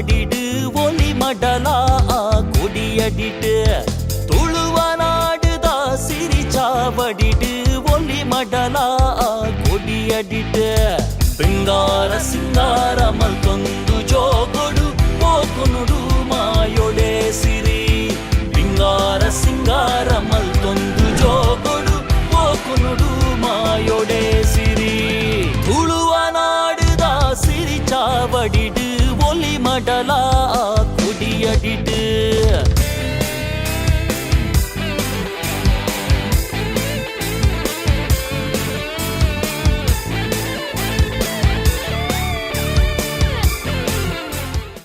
பாடிடு ஒலி மடலா கொடியடிட்டு துழுவ நாடுதா சிரிச்சாவடிடு ஒலி மடலா கொடியடிட்டு பிங்கார சிங்க கடலா குடியடிட்டு